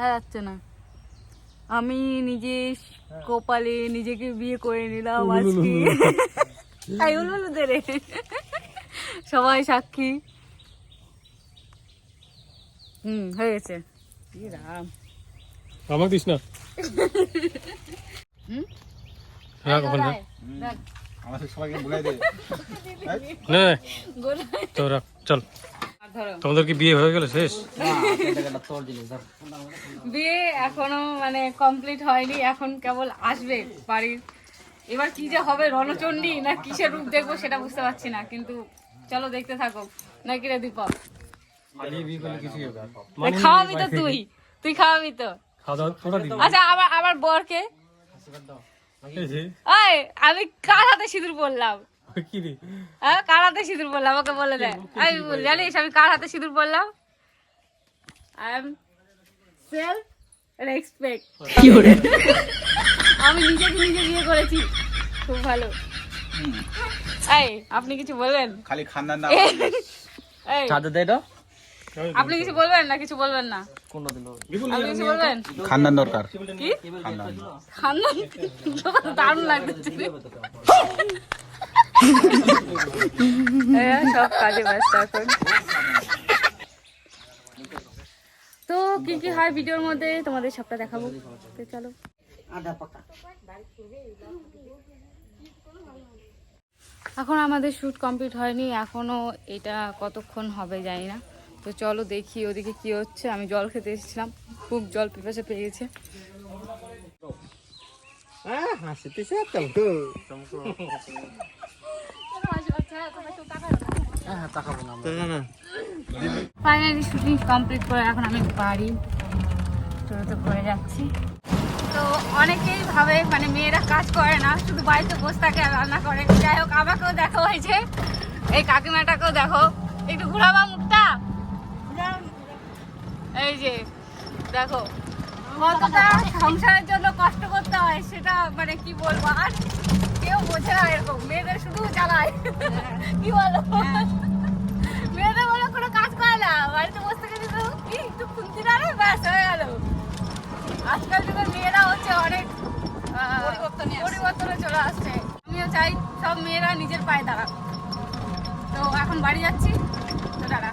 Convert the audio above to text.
দেখা যাচ্ছে না। আমি নিজে কপালে নিজেকে বিয়ে করে নিলাম আজকে। তাই উলুলু রে সবাই সাক্ষী। হুম হয়ে গেছে রাম। আমাকে দিস না হুম? রাখ ওখানে রাখ। আমাদের সবাইকে বলে দে না। তো রাখ চল। তোমাদের কি বিয়ে হয়ে গেল শেষ? বিয়ে এখনও মানে কমপ্লিট হয়নি এখন কেবল আসবে বাড়ির। এবার কি যে হবে রণচণ্ডী না কিসের রূপ দেখব সেটা বুঝতে পারছি না কিন্তু চলো দেখতে থাকো। নাকি রে দীপক? খাওয়াবি তো তুই। তুই খাওয়াবি তো। আচ্ছা আবার আবার বরকে? এই আমি কার হাতে সিঁদুর পরলাম? হ্যাঁ কার? হাতে সিঁদুর পরলাম? ওকে বলে দে। আমি বল- জানিস আমি কার হাতে সিঁদুর পরলাম? আই এম সেলফ রেসপেক্ট আমি নিজেকে নিজে বিয়ে করেছি। খুব ভালো। এই আপনি কিছু বলবেন? খালি এই আপনি কিছু বলবেন না কিছু বলবেন না? আপনি কিছু বলবেন? খান্দান দরকার। কি? খান্দান। খান্দান? দারুণ লাগছে হ্যাঁ, সব কাজে ব্যস্ত এখন। তো কি কি হয় ভিডিওর মধ্যে? তোমাদের সবটা দেখাবো। তো চলো। এখন আমাদের শ্যুট কমপ্লিট হয়নি। এখনও এটা কতক্ষণ হবে জানি না। তো চলো দেখি ওদিকে কি হচ্ছে। আমি জল খেতে এসেছিলাম। খুব জল পিপাসা পেয়ে গেছে। ফাইনালি শুটিং কমপ্লিট করে এখন আমি বাড়ি। টোটোতে করে যাচ্ছি। তো অনেকেই ভাবে মানে মেয়েরা কাজ করে না, শুধু বাড়িতে বসে থাকে রান্না করে। যাই হোক, আমাকেও দেখা হয়েছে। এই কাকিমাটাকেও দেখো। একটু ঘুরাবা মুখটা এই যে, দেখো। কতটা সংসারের জন্য কষ্ট করতে হয় সেটা মানে কি বলব? আর কেউ বোঝে না এরকম। মেয়েদের কি বলো? মেয়েদের বলো কোনো কাজ করে না। বাড়িতে বসে থেকে শুধু কি একটু খুন্তি না ব্যাস হয়ে গেল। আজকাল যুগের মেয়েরা হচ্ছে অনেক পরিবর্তনে চলে আসছে। আমিও চাই সব মেয়েরা নিজের পায়ে দাঁড়াক। তো এখন বাড়ি যাচ্ছি। তো দাঁড়া।